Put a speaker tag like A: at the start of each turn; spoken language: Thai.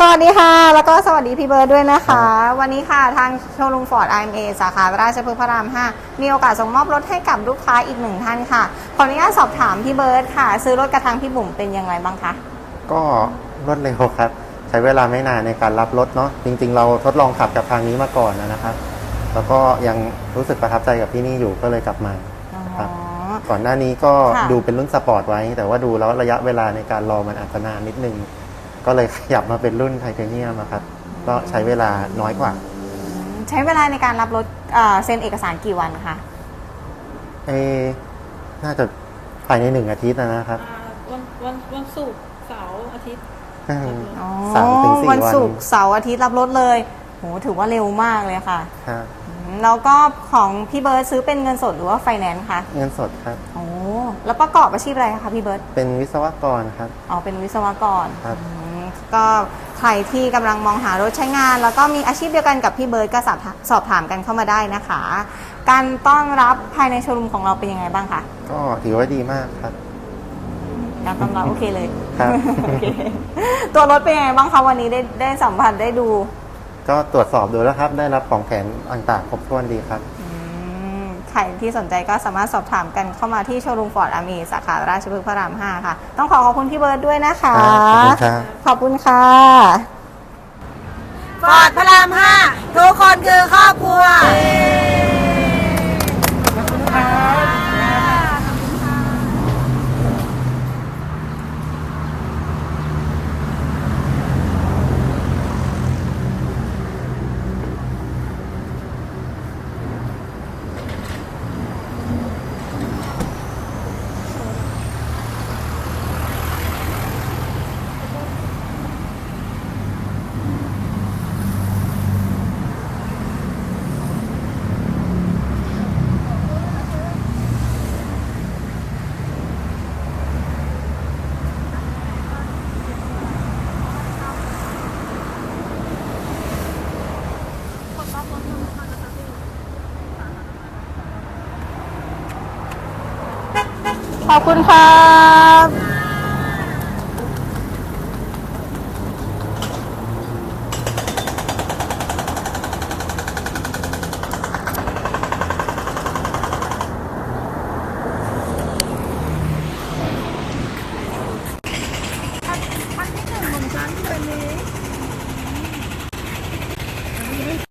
A: สวัสดีค่ะ แล้วก็สวัสดีพี่เบิร์ดด้วยนะคะ วันนี้ค่ะทางโชว์รูมฟอร์ด IMA สาขาราชพฤกษ์พระราม 5 มีโอกาสส่งมอบรถให้กับลูกค้าอีกหนึ่งท่านค่ะ ขออนุญาตสอบถามพี่เบิร์ดค่ะ ซื้อรถกระทางพี่บุ๋มเป็นยังไงบ้างคะ
B: ก็รวดเร็วครับ ใช้เวลาไม่นานในการรับรถเนาะจริง ๆ เราทดลองขับกับทางนี้มาก่อนนะครับ แล้วก็ยังรู้สึกประทับใจกับที่นี่อยู่ก็เลยกลับมาครับ
A: อ๋อ
B: ก่อนหน้านี้ก็
A: ค่ะ
B: ดูเป็นรุ่นสปอร์ตไว้ แต่ว่าดูแล้วระยะเวลาในการรอมันอาจจะนานนิดนึง ก็เลยขยับมาเป็นรุ่นไทเทเนียมอะครับก็ใช้เวลาน้อยกว่า
A: ใช้เวลาในการรับรถเอ่อเซ็นเอกสารกี่วันคะ
B: เอะน่าจะภายในหนึ่งอาทิตย์นะครับ
C: อ่าวันวันวันศุกร์เสาร์อาทิตย์
B: อืม
A: อ๋อ
B: สามถึงสี่
A: วัน
B: วัน
A: ศุกร์เสาร์อาทิตย์รับรถเลยโหถือว่าเร็วมากเลยค่ะ
B: ครับ
A: อืมแล้วก็ของพี่เบิร์ดซื้อเป็นเงินสดหรือว่าไฟแนนซ์คะ
B: เงินสดครับ
A: โอ้แล้วประกอบอาชีพอะไรคะพี่เบิร์ต
B: เป็นวิศวกรครับ
A: อ๋อเป็นวิศวกร
B: ครับ
A: อืม ก็ใครที่กำลังมองหารถใช้งาน แล้วก็มีอาชีพเดียวกันกับพี่เบิร์ตก็สอบถามสอบถามกันเข้ามาได้นะคะ การต้อนรับภายในโชว์รูมของเราเป็นยังไงบ้างคะ
B: ก็ถือว่าดีมากครับ
A: การต้อนรับโอเคเลย
B: ครับ
A: โอเคตัวรถเป็นยังไงบ้างคะวันนี้ได้ได้สัมผัสได้ดู
B: ก็ตรวจสอบดูแล้วครับ ได้รับของแถมต่างๆครบถ้วนดีครับ
A: อืมใค รที่สนใจก็สามารถสอบถามกันเข้ามาที่โชว์รูมฟอร์ดอามีสาขาราชพฤกษ์พระราม 5 ค่ะ ต้องขอขอบคุณพี่เบิร์ดด้วยนะคะ
B: ครับขอบคุณครับ
A: ขอบคุณค่ะ
D: ฟอร์ดพระรามห้าทุกคนคือครอบครัว
A: ขอบคุณครับขัน
D: ขันขึ้นมาช้างเลยนี่